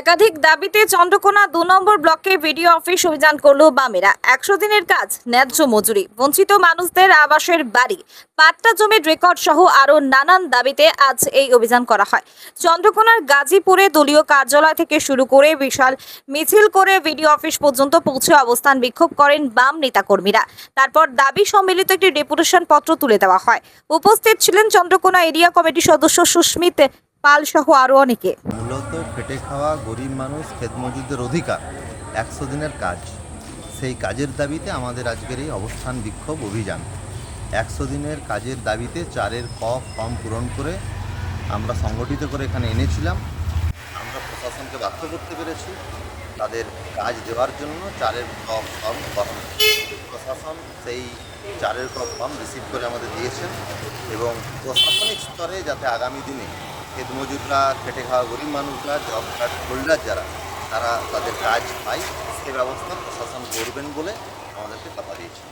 একাধিক দাবিতে চন্দ্রকোনা দু নম্বর ব্লকে ভিডিও অফিস অভিযান করল বামেরা। একশো দিনের কাজ, ন্যায্য মজুরি, বঞ্চিত মানুষদের আবাসের বাড়ি। পাট্টা জমির রেকর্ড সহ আরও নানান দাবিতে আজ এই অভিযান করা হয়। চন্দ্রকোনার গাজীপুরে দলীয় কার্যালয় থেকে শুরু করে বিশাল মিছিল করে ভিডিও অফিস পর্যন্ত পৌঁছে অবস্থান বিক্ষোভ করেন বাম নেতাকর্মীরা। তারপর দাবি সম্মিলিত একটি ডেপুটেশন পত্র তুলে দেওয়া হয়। উপস্থিত ছিলেন চন্দ্রকোনা এরিয়া কমিটির সদস্য সুস্মিত পাল সহ আরও অনেকে। মূলত খেটে খাওয়া গরিব মানুষ খেতমজুরদের অধিকার, একশো দিনের কাজ। সেই কাজের দাবিতে আমাদের আজকের এই অবস্থান বিক্ষোভ অভিযান। একশো দিনের কাজের দাবিতে চারের ক ফর্ম পূরণ করে আমরা সংগঠিত করে এখানে এনেছিলাম। আমরা প্রশাসনকে বাধ্য করতে পেরেছি তাদের কাজ দেওয়ার জন্য চারের ক ফর্ম গ্রহণ প্রশাসন সেই চারের ক ফর্ম রিসিভ করে আমাদের দিয়েছেন এবং প্রশাসনিক স্তরে যাতে আগামী দিনে ক্ষেত মজুররা খেটে খাওয়া গরিব মানুষরা জব কার্ড হোল্ডার যারা, তারা তাদের কাজ পায়, সে ব্যবস্থা প্রশাসন করবেন বলে আমাদেরকে কথা দিয়েছে।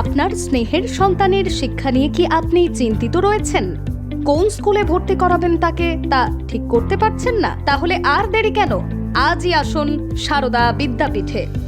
আপনার স্নেহের সন্তানের শিক্ষা নিয়ে কি আপনি চিন্তিত রয়েছেন? কোন স্কুলে ভর্তি করাবেন তাকে, তা ঠিক করতে পারছেন না? তাহলে আর দেরি কেন? আজই আসুন সারদা বিদ্যাপীঠে।